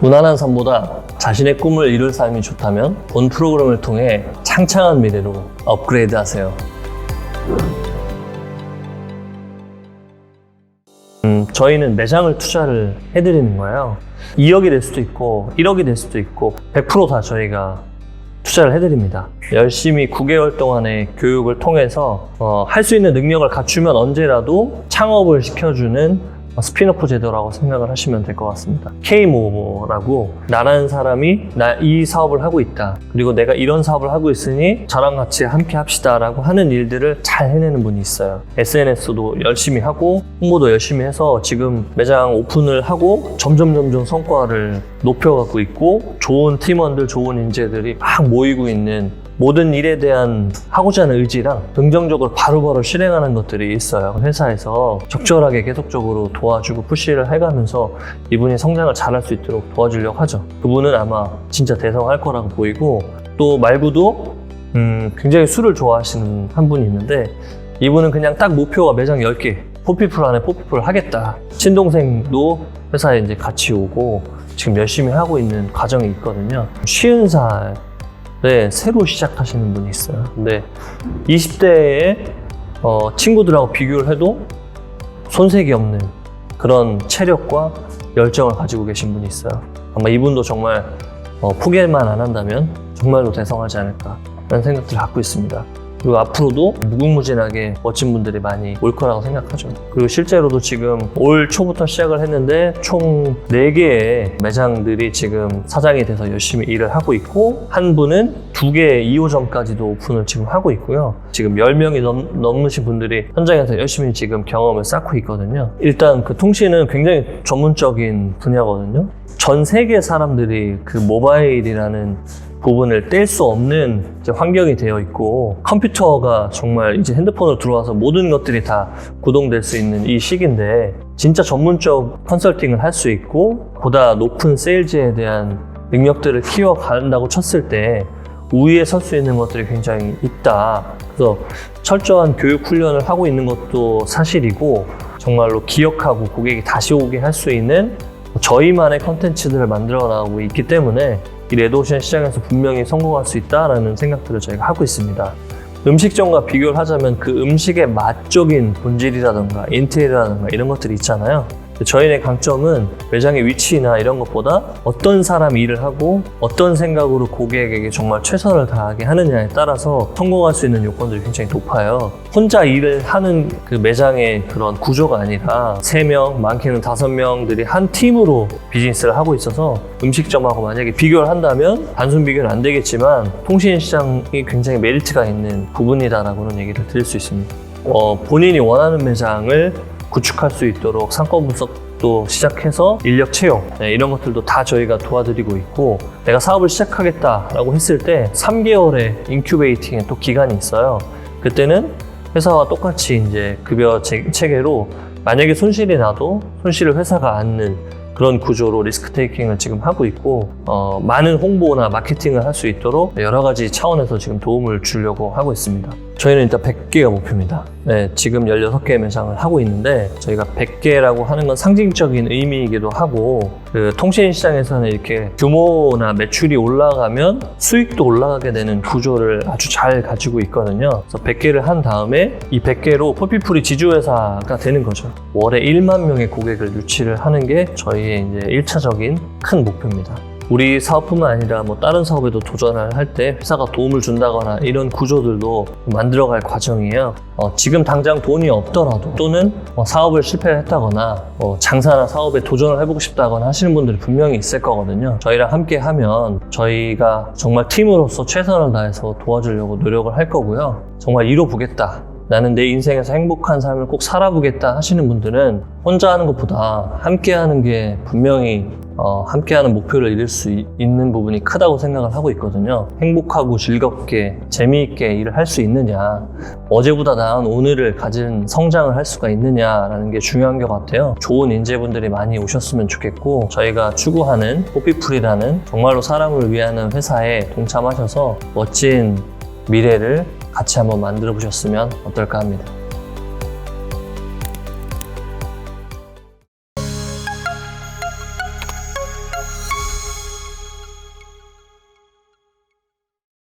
무난한 삶보다 자신의 꿈을 이룰 삶이 좋다면 본 프로그램을 통해 창창한 미래로 업그레이드 하세요. 음, 저희는 매장을 투자를 해드리는 거예요. 2억이 될 수도 있고 1억이 될 수도 있고 100%다 저희가 투자를 해드립니다. 열심히 9개월 동안의 교육을 통해서 할수 있는 능력을 갖추면 언제라도 창업을 시켜주는 스피너프 제도라고 생각을 하시면 될 것 같습니다. K모모라고 나라는 사람이 나 이 사업을 하고 있다. 그리고 내가 이런 사업을 하고 있으니 저랑 같이 함께 합시다라고 하는 일들을 잘 해내는 분이 있어요. SNS도 열심히 하고 홍보도 열심히 해서 지금 매장 오픈을 하고 점점 점점 성과를 높여가고 있고 좋은 팀원들, 좋은 인재들이 막 모이고 있는 모든 일에 대한 하고자 하는 의지랑 긍정적으로 바로바로 실행하는 것들이 있어요. 회사에서 적절하게 계속적으로 도와주고 푸시를 해가면서 이분이 성장을 잘할 수 있도록 도와주려고 하죠. 그분은 아마 진짜 대성할 거라고 보이고 또 말고도 음, 굉장히 술을 좋아하시는 한 분이 있는데 이분은 그냥 딱 목표가 매장 10개 포피풀 안에 포피풀 하겠다. 친동생도 회사에 이제 같이 오고 지금 열심히 하고 있는 과정이 있거든요. 쉬운 살 네, 새로 시작하시는 분이 있어요. 근데 20대에 어, 친구들하고 비교를 해도 손색이 없는 그런 체력과 열정을 가지고 계신 분이 있어요. 아마 이분도 정말 어, 포기만 안 한다면 정말로 대성하지 않을까 라는 생각들을 갖고 있습니다. 그리고 앞으로도 무궁무진하게 멋진 분들이 많이 올 거라고 생각하죠. 그리고 실제로도 지금 올 초부터 시작을 했는데 총 4개의 매장들이 지금 사장이 돼서 열심히 일을 하고 있고 한 분은 2개의 2호점까지도 오픈을 지금 하고 있고요. 지금 10명이 넘, 넘으신 분들이 현장에서 열심히 지금 경험을 쌓고 있거든요. 일단 그 통신은 굉장히 전문적인 분야거든요. 전 세계 사람들이 그 모바일이라는 부분을 뗄 수 없는 환경이 되어 있고 컴퓨터가 정말 이제 핸드폰으로 들어와서 모든 것들이 다 구동될 수 있는 이 시기인데 진짜 전문적 컨설팅을 할 수 있고 보다 높은 세일즈에 대한 능력들을 키워간다고 쳤을 때 우위에 설 수 있는 것들이 굉장히 있다. 그래서 철저한 교육 훈련을 하고 있는 것도 사실이고 정말로 기억하고 고객이 다시 오게 할 수 있는 저희만의 컨텐츠들을 만들어 나가고 있기 때문에 이 레드오션 시장에서 분명히 성공할 수 있다라는 생각들을 저희가 하고 있습니다. 음식점과 비교를 하자면 그 음식의 맛적인 본질이라든가 인테리어라든가 이런 것들이 있잖아요. 저희의 강점은 매장의 위치나 이런 것보다 어떤 사람이 일을 하고 어떤 생각으로 고객에게 정말 최선을 다하게 하느냐에 따라서 성공할 수 있는 요건들이 굉장히 높아요. 혼자 일을 하는 그 매장의 그런 구조가 아니라 3명, 많게는 5명들이 한 팀으로 비즈니스를 하고 있어서 음식점하고 만약에 비교를 한다면 단순 비교는 안 되겠지만 통신 시장이 굉장히 메리트가 있는 부분이다라고는 얘기를 드릴 수 있습니다. 어, 본인이 원하는 매장을 구축할 수 있도록 상권 분석도 시작해서 인력 채용 네, 이런 것들도 다 저희가 도와드리고 있고 내가 사업을 시작하겠다라고 했을 때 3개월의 인큐베이팅의 또 기간이 있어요. 그때는 회사와 똑같이 이제 급여 체- 체계로 만약에 손실이 나도 손실을 회사가 안는 그런 구조로 리스크 테이킹을 지금 하고 있고 어, 많은 홍보나 마케팅을 할 수 있도록 여러 가지 차원에서 지금 도움을 주려고 하고 있습니다. 저희는 일단 100개가 목표입니다. 네, 지금 16개 매장을 하고 있는데 저희가 100개라고 하는 건 상징적인 의미이기도 하고 그 통신 시장에서는 이렇게 규모나 매출이 올라가면 수익도 올라가게 되는 구조를 아주 잘 가지고 있거든요. 그래서 100개를 한 다음에 이 100개로 포피풀이 지주회사가 되는 거죠. 월에 1만 명의 고객을 유치를 하는 게 저희의 이제 1차적인 큰 목표입니다. 우리 사업뿐만 아니라 뭐 다른 사업에도 도전을 할 때 회사가 도움을 준다거나 이런 구조들도 만들어갈 과정이에요. 어, 지금 당장 돈이 없더라도 또는 뭐 사업을 실패했다거나 뭐 장사나 사업에 도전을 해보고 싶다거나 하시는 분들이 분명히 있을 거거든요. 저희랑 함께 하면 저희가 정말 팀으로서 최선을 다해서 도와주려고 노력을 할 거고요. 정말 이뤄보겠다. 나는 내 인생에서 행복한 삶을 꼭 살아보겠다 하시는 분들은 혼자 하는 것보다 함께 하는 게 분명히 어, 함께하는 목표를 이룰 수 있- 있는 부분이 크다고 생각을 하고 있거든요. 행복하고 즐겁게 재미있게 일을 할 수 있느냐, 어제보다 나은 오늘을 가진 성장을 할 수가 있느냐라는 게 중요한 것 같아요. 좋은 인재분들이 많이 오셨으면 좋겠고 저희가 추구하는 뽀삐풀이라는 정말로 사람을 위하는 회사에 동참하셔서 멋진 미래를 같이 한번 만들어 보셨으면 어떨까 합니다.